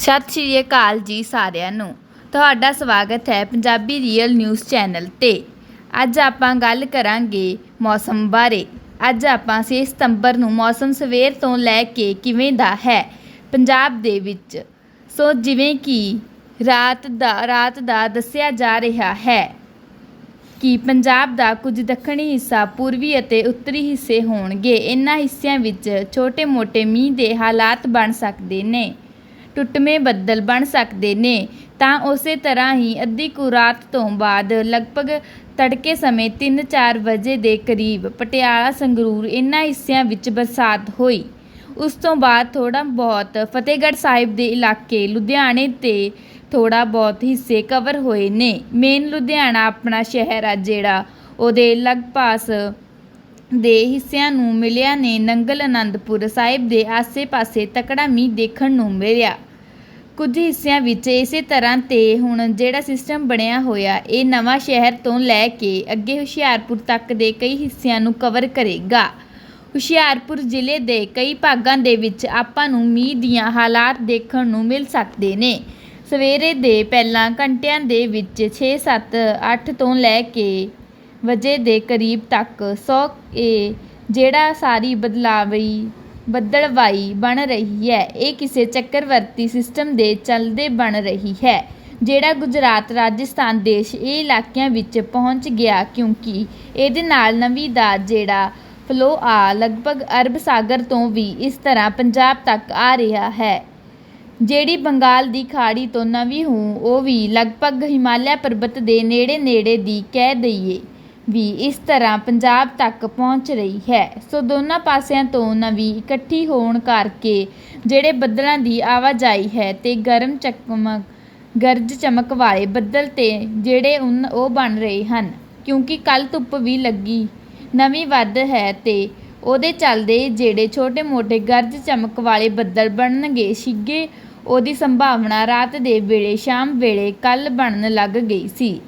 ਸਤਿ ਸ਼੍ਰੀ ਅਕਾਲ ਜੀ ਸਾਰਿਆਂ ਨੂੰ। ਤੁਹਾਡਾ ਸਵਾਗਤ ਹੈ ਪੰਜਾਬੀ ਰੀਅਲ ਨਿਊਜ਼ ਚੈਨਲ ਤੇ। ਅੱਜ ਆਪਾਂ ਗੱਲ ਕਰਾਂਗੇ ਮੌਸਮ ਬਾਰੇ। ਅੱਜ ਆਪਾਂ 6 ਸਤੰਬਰ ਨੂੰ ਮੌਸਮ ਸਵੇਰ ਤੋਂ ਲੈ ਕੇ ਕਿਵੇਂ ਦਾ ਹੈ ਪੰਜਾਬ ਦੇ ਵਿੱਚ। ਸੋ ਜਿਵੇਂ ਕਿ ਰਾਤ ਦਾ ਰਾਤ ਦਾ ਦੱਸਿਆ ਜਾ ਰਿਹਾ ਹੈ ਕਿ ਪੰਜਾਬ ਦਾ ਕੁਝ ਦੱਖਣੀ ਹਿੱਸਾ, ਪੂਰਬੀ ਅਤੇ ਉੱਤਰੀ ਹਿੱਸੇ ਹੋਣਗੇ। ਇਨ੍ਹਾਂ ਹਿੱਸਿਆਂ ਵਿੱਚ ਛੋਟੇ-ਮੋਟੇ ਮੀਂਹ ਦੇ ਹਾਲਾਤ ਬਣ ਸਕਦੇ ਨੇ। ਟੁੱਟਵੇਂ ਬੱਦਲ ਬਣ ਸਕਦੇ ਨੇ। ਤਾਂ ਉਸੇ ਤਰ੍ਹਾਂ ਹੀ ਅੱਧੀ ਕੁ ਰਾਤ ਤੋਂ ਬਾਅਦ ਲਗਭਗ ਤੜਕੇ ਸਮੇਂ 3-4 ਵਜੇ ਦੇ ਕਰੀਬ ਪਟਿਆਲਾ ਸੰਗਰੂਰ ਇਨ੍ਹਾਂ ਹਿੱਸਿਆਂ ਵਿੱਚ ਬਰਸਾਤ ਹੋਈ। ਉਸ ਤੋਂ ਬਾਅਦ ਥੋੜ੍ਹਾ ਬਹੁਤ ਫਤਿਹਗੜ੍ਹ ਸਾਹਿਬ ਦੇ ਇਲਾਕੇ ਲੁਧਿਆਣੇ ਤੇ ਥੋੜ੍ਹਾ ਬਹੁਤ ਹਿੱਸੇ ਕਵਰ ਹੋਏ ਨੇ। ਮੇਨ ਲੁਧਿਆਣਾ ਆਪਣਾ ਸ਼ਹਿਰ ਆ ਜਿਹੜਾ, ਉਹਦੇ ਲਗਭਗ ਦੇ ਹਿੱਸਿਆਂ ਨੂੰ ਮਿਲਿਆ ਨੇ ਨੰਗਲ ਅਨੰਦਪੁਰ ਸਾਹਿਬ ਦੇ ਆਸੇ-ਪਾਸੇ ਤਕੜਾ ਮੀਂਹ ਦੇਖਣ ਨੂੰ ਮਿਲਿਆ। ਕੁਝ ਹਿੱਸਿਆਂ ਵਿੱਚ ਇਸੇ ਤਰ੍ਹਾਂ ਤੇ ਹੁਣ ਜਿਹੜਾ ਸਿਸਟਮ ਬਣਿਆ ਹੋਇਆ, ਇਹ ਨਵਾਂ ਸ਼ਹਿਰ ਤੋਂ ਲੈ ਕੇ ਅੱਗੇ ਹੁਸ਼ਿਆਰਪੁਰ ਤੱਕ ਦੇ ਕਈ ਹਿੱਸਿਆਂ ਨੂੰ ਕਵਰ ਕਰੇਗਾ। ਹੁਸ਼ਿਆਰਪੁਰ ਜ਼ਿਲ੍ਹੇ ਦੇ ਕਈ ਭਾਗਾਂ ਦੇ ਵਿੱਚ ਆਪਾਂ ਨੂੰ ਮੀਂਹ ਦੀਆਂ ਹਾਲਾਤ ਦੇਖਣ ਨੂੰ ਮਿਲ ਸਕਦੇ ਨੇ। ਸਵੇਰੇ ਦੇ ਪਹਿਲਾਂ ਘੰਟਿਆਂ ਦੇ ਵਿੱਚ 6 7 8 ਤੋਂ ਲੈ ਕੇ ਵਜੇ ਦੇ ਕਰੀਬ ਤੱਕ ਸੌ ਏ ਜਿਹੜਾ ਸਾਰੀ ਬਦਲਾਵੀ ਬੱਦਲਵਾਈ ਬਣ ਰਹੀ ਹੈ। ਇਹ ਕਿਸੇ ਚੱਕਰਵਰਤੀ ਸਿਸਟਮ ਦੇ ਚਲਦੇ ਬਣ ਰਹੀ ਹੈ, ਜਿਹੜਾ ਗੁਜਰਾਤ, ਰਾਜਸਥਾਨ ਦੇਸ਼ ਇਹ ਇਲਾਕਿਆਂ ਵਿੱਚ ਪਹੁੰਚ ਗਿਆ ਕਿਉਂਕਿ ਇਹਦੇ ਨਾਲ ਨਵੀਂ ਦਾ ਜਿਹੜਾ ਫਲੋ ਆ ਲਗਭਗ ਅਰਬ ਸਾਗਰ ਤੋਂ ਵੀ ਇਸ ਤਰ੍ਹਾਂ ਪੰਜਾਬ ਤੱਕ ਆ ਰਿਹਾ ਹੈ। ਜਿਹੜੀ ਬੰਗਾਲ ਦੀ ਖਾੜੀ ਤੋਂ ਨਵੀਂ ਹੂੰ, ਉਹ ਵੀ ਲਗਭਗ ਹਿਮਾਲਿਆ ਪਰਬਤ ਦੇ ਨੇੜੇ ਨੇੜੇ ਦੀ ਕਹਿ ਦਈਏ। ਵੀ ਇਸ ਤਰ੍ਹਾਂ ਪੰਜਾਬ ਤੱਕ ਪਹੁੰਚ ਰਹੀ ਹੈ। ਸੋ ਦੋਨਾਂ ਪਾਸਿਆਂ ਤੋਂ ਨਵੀਂ ਇਕੱਠੀ ਹੋਣ ਕਰਕੇ ਜਿਹੜੇ ਬੱਦਲਾਂ ਦੀ ਆਵਾਜਾਈ ਹੈ ਤੇ ਗਰਮ ਚਕਮਕ ਗਰਜ ਚਮਕ ਵਾਲੇ ਬੱਦਲ ਤੇ ਜਿਹੜੇ ਉਨ ਉਹ ਬਣ ਰਹੇ ਹਨ। ਕਿਉਂਕਿ ਕੱਲ ਧੁੱਪ ਵੀ ਲੱਗੀ, ਨਵੀਂ ਵੱਧ ਹੈ ਤੇ ਉਹਦੇ ਚੱਲਦੇ ਜਿਹੜੇ ਛੋਟੇ-ਮੋਟੇ ਗਰਜ ਚਮਕ ਵਾਲੇ ਬੱਦਲ ਬਣਨਗੇ, ਛਿੱਗੇ ਉਹਦੀ ਸੰਭਾਵਨਾ ਰਾਤ ਦੇ ਵੇਲੇ, ਸ਼ਾਮ ਵੇਲੇ ਕੱਲ ਬਣਨ ਲੱਗ ਗਈ ਸੀ।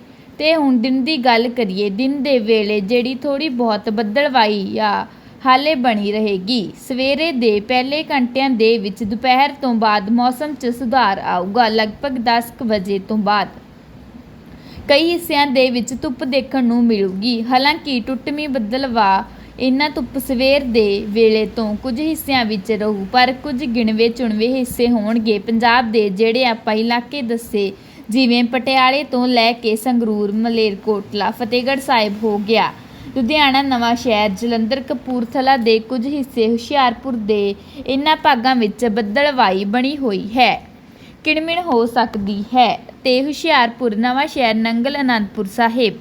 ਤੇ ਹੁਣ ਦਿਨ ਦੀ ਗੱਲ ਕਰੀਏ, ਦਿਨ ਦੇ ਵੇਲੇ ਜਿਹੜੀ ਥੋੜ੍ਹੀ ਬਹੁਤ ਬੱਦਲਵਾਈ ਆ, ਹਾਲੇ ਬਣੀ ਰਹੇਗੀ। ਸਵੇਰੇ ਦੇ ਪਹਿਲੇ ਘੰਟਿਆਂ ਦੇ ਵਿੱਚ ਦੁਪਹਿਰ ਤੋਂ ਬਾਅਦ ਮੌਸਮ 'ਚ ਸੁਧਾਰ ਆਊਗਾ, ਲਗਭਗ 10 ਵਜੇ ਤੋਂ ਬਾਅਦ। ਕਈ ਹਿੱਸਿਆਂ ਦੇ ਵਿੱਚ ਧੁੱਪ ਦੇਖਣ ਨੂੰ ਮਿਲੂਗੀ। ਹਾਲਾਂਕਿ ਟੁੱਟਵੀਂ ਬੱਦਲਵਾ ਇਹਨਾਂ ਧੁੱਪ ਸਵੇਰ ਦੇ ਵੇਲੇ ਤੋਂ ਕੁਝ ਹਿੱਸਿਆਂ ਵਿੱਚ ਰਹੂ, ਪਰ ਕੁਝ ਗਿਣਵੇਂ ਚੁਣਵੇਂ ਹਿੱਸੇ ਹੋਣਗੇ। ਪੰਜਾਬ ਦੇ ਜਿਹੜੇ ਆਪਾਂ ਇਲਾਕੇ ਦੱਸੇ ਜਿਵੇਂ ਪਟਿਆਲੇ ਤੋਂ ਲੈ ਕੇ ਸੰਗਰੂਰ ਮਲੇਰਕੋਟਲਾ ਫਤਿਹਗੜ੍ਹ ਸਾਹਿਬ ਹੋ ਗਿਆ। ਲੁਧਿਆਣਾ, ਨਵਾਂ ਸ਼ਹਿਰ, ਜਲੰਧਰ, ਕਪੂਰਥਲਾ ਦੇ ਕੁਝ ਹਿੱਸੇ ਹੁਸ਼ਿਆਰਪੁਰ ਦੇ ਇਨ੍ਹਾਂ ਭਾਗਾਂ ਵਿੱਚ ਬੱਦਲਵਾਈ ਬਣੀ ਹੋਈ ਹੈ। ਕਿਣਮਿਣ ਹੋ ਸਕਦੀ ਹੈ ਤੇ ਹੁਸ਼ਿਆਰਪੁਰ, ਨਵਾਂ ਸ਼ਹਿਰ ਨੰਗਲ ਅਨੰਦਪੁਰ ਸਾਹਿਬ।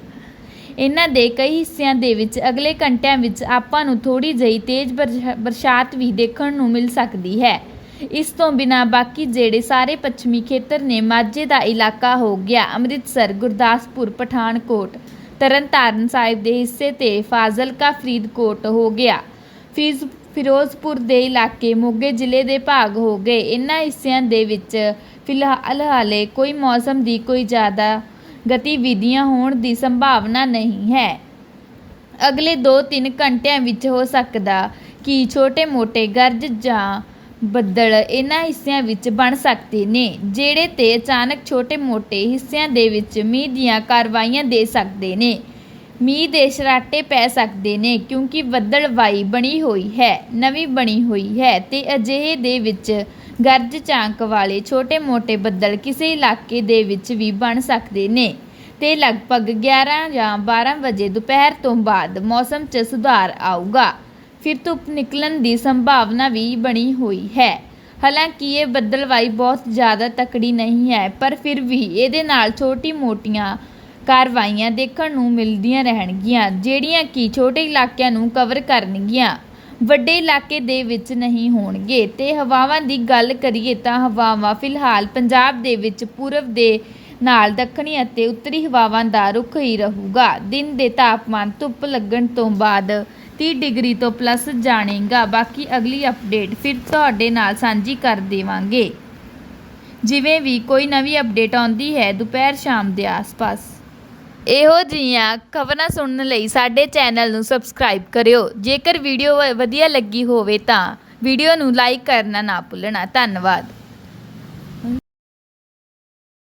ਇਹਨਾਂ ਦੇ ਕਈ ਹਿੱਸਿਆਂ ਦੇ ਵਿੱਚ ਅਗਲੇ ਘੰਟਿਆਂ ਵਿੱਚ ਆਪਾਂ ਨੂੰ ਥੋੜੀ ਜਿਹੀ ਤੇਜ਼ ਬਰਸ਼ਾ- ਬਰਸਾਤ ਵੀ ਦੇਖਣ ਨੂੰ ਮਿਲ ਸਕਦੀ ਹੈ। ਇਸ ਤੋਂ ਬਿਨਾ ਬਾਕੀ ਜਿਹੜੇ ਸਾਰੇ ਪੱਛਮੀ ਖੇਤਰ ਨੇ ਮਾਝੇ ਦਾ ਇਲਾਕਾ ਹੋ ਗਿਆ, ਅੰਮ੍ਰਿਤਸਰ, ਗੁਰਦਾਸਪੁਰ, ਪਠਾਨਕੋਟ। ਤਰਨਤਾਰਨ ਸਾਹਿਬ ਦੇ ਹਿੱਸੇ ਤੇ ਫਾਜ਼ਿਲਕਾ ਫਰੀਦਕੋਟ ਹੋ ਗਿਆ। ਫਿਜ਼, ਫਿਰੋਜ਼ਪੁਰ ਦੇ ਇਲਾਕੇ ਮੋਗੇ ਜ਼ਿਲ੍ਹੇ ਦੇ ਭਾਗ ਹੋ ਗਏ। ਇਨ੍ਹਾਂ ਹਿੱਸਿਆਂ ਦੇ ਵਿੱਚ ਫਿਲਹਾਲ ਹਾਲੇ ਕੋਈ ਮੌਸਮ ਦੀ ਕੋਈ ਜ਼ਿਆਦਾ ਗਤੀਵਿਧੀਆਂ ਹੋਣ ਦੀ ਸੰਭਾਵਨਾ ਨਹੀਂ ਹੈ। ਅਗਲੇ 2-3 ਘੰਟਿਆਂ ਵਿੱਚ ਹੋ ਸਕਦਾ ਕਿ ਛੋਟੇ-ਮੋਟੇ ਗਰਜ ਜਾਂ ਬੱਦਲ ਇਹਨਾਂ ਹਿੱਸਿਆਂ ਵਿੱਚ ਬਣ ਸਕਦੇ ਨੇ, ਜਿਹੜੇ ਤੇ ਅਚਾਨਕ ਛੋਟੇ-ਮੋਟੇ ਹਿੱਸਿਆਂ ਦੇ ਵਿੱਚ ਮੀਂਹ ਦੀਆਂ ਕਾਰਵਾਈਆਂ ਦੇ ਸਕਦੇ ਨੇ। ਮੀਂਹ ਦੇ ਸ਼ਰਾਟੇ ਪੈ ਸਕਦੇ ਨੇ, ਕਿਉਂਕਿ ਬੱਦਲਵਾਈ ਬਣੀ ਹੋਈ ਹੈ, ਨਵੀਂ ਬਣੀ ਹੋਈ ਹੈ ਤੇ ਅਜਿਹੇ ਦੇ ਵਿੱਚ ਗਰਜ ਚਾਂਕ ਵਾਲੇ ਛੋਟੇ-ਮੋਟੇ ਬੱਦਲ ਕਿਸੇ ਇਲਾਕੇ ਦੇ ਵਿੱਚ ਵੀ ਬਣ ਸਕਦੇ ਨੇ। ਤੇ ਲਗਭਗ 11 ਜਾਂ 12 ਵਜੇ ਦੁਪਹਿਰ ਤੋਂ ਬਾਅਦ ਮੌਸਮ 'ਚ ਸੁਧਾਰ ਆਊਗਾ। ਫਿਰ ਧੁੱਪ ਨਿਕਲਣ ਦੀ ਸੰਭਾਵਨਾ ਵੀ ਬਣੀ ਹੋਈ ਹੈ। ਹਾਲਾਂਕਿ ਇਹ ਬੱਦਲਵਾਈ ਬਹੁਤ ਜ਼ਿਆਦਾ ਤਕੜੀ ਨਹੀਂ ਹੈ, ਪਰ ਫਿਰ ਵੀ ਇਹਦੇ ਨਾਲ ਛੋਟੀ-ਮੋਟੀਆਂ ਕਾਰਵਾਈਆਂ ਦੇਖਣ ਨੂੰ ਮਿਲਦੀਆਂ ਰਹਿਣਗੀਆਂ, ਜਿਹੜੀਆਂ ਕਿ ਛੋਟੇ ਇਲਾਕਿਆਂ ਨੂੰ ਕਵਰ ਕਰਨਗੀਆਂ। ਵੱਡੇ ਇਲਾਕੇ ਦੇ ਵਿੱਚ ਨਹੀਂ ਹੋਣਗੇ। ਤੇ ਹਵਾਵਾਂ ਦੀ ਗੱਲ ਕਰੀਏ ਤਾਂ ਹਵਾਵਾਂ ਫਿਲਹਾਲ ਪੰਜਾਬ ਦੇ ਵਿੱਚ ਪੂਰਬ ਦੇ ਨਾਲ ਦੱਖਣੀ ਅਤੇ ਉੱਤਰੀ ਹਵਾਵਾਂ ਦਾ ਰੁਖ ਹੀ ਰਹੂਗਾ। ਦਿਨ ਦੇ ਤਾਪਮਾਨ ਧੁੱਪ ਲੱਗਣ ਤੋਂ ਬਾਅਦ 30 ਡਿਗਰੀ ਤੋਂ ਪਲੱਸ ਜਾਣੇਗਾ। ਬਾਕੀ ਅਗਲੀ ਅਪਡੇਟ ਫਿਰ ਤੁਹਾਡੇ ਨਾਲ ਸਾਂਝੀ ਕਰ ਦੇਵਾਂਗੇ। ਜਿਵੇਂ ਵੀ ਕੋਈ ਨਵੀਂ ਅਪਡੇਟ ਆਉਂਦੀ ਹੈ, ਦੁਪਹਿਰ ਸ਼ਾਮ ਦੇ ਆਸ-ਪਾਸ। ਇਹੋ ਜਿਹੀਆਂ ਖਬਰਾਂ ਸੁਣਨ ਲਈ ਸਾਡੇ ਚੈਨਲ ਨੂੰ ਸਬਸਕ੍ਰਾਈਬ ਕਰਿਓ। ਜੇਕਰ ਵੀਡੀਓ ਵਧੀਆ ਲੱਗੀ ਹੋਵੇ ਤਾਂ ਵੀਡੀਓ ਨੂੰ ਲਾਈਕ ਕਰਨਾ ਨਾ ਭੁੱਲਣਾ। ਧੰਨਵਾਦ।